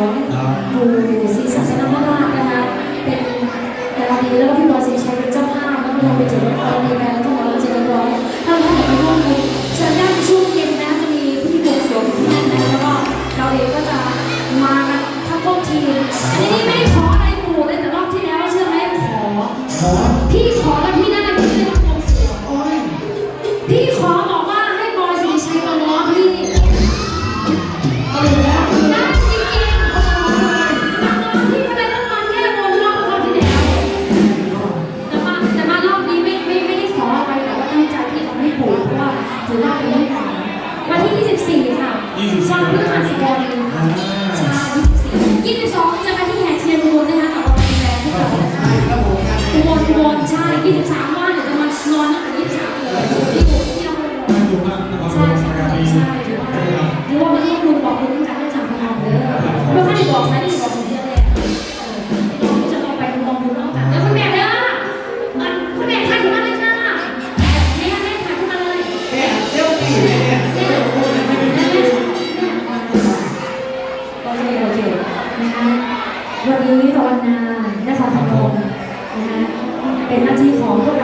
วงปู่ศรีสัชนาครานะคะเป็นดาราดีแล้วก็พี่บอยศรีชัยเป็นเจ้าภาพแล้วก็เป็น ถือว่าเป็นเรื่องราววันที่ 24 ค่ะชาวันพุทธศักราชใช่24 22 จะไปที่แห่เทียนอุบลนะคะกับโรงแรมที่เราอุบลอุบลใช่ 23ว่าเดี๋ยวจะมานอนตั้งแต่23เลยที่อุบลที่เราใช่ใช่ใช่หรือว่าหรือว่ามาเรียกลุงบอกลุงกันได้จากพนันเด้อเพราะว่าได้บอกซะดี วันนี้ตอนนานนครพนมนะคะเป็นหน้าที่ของพวกเรา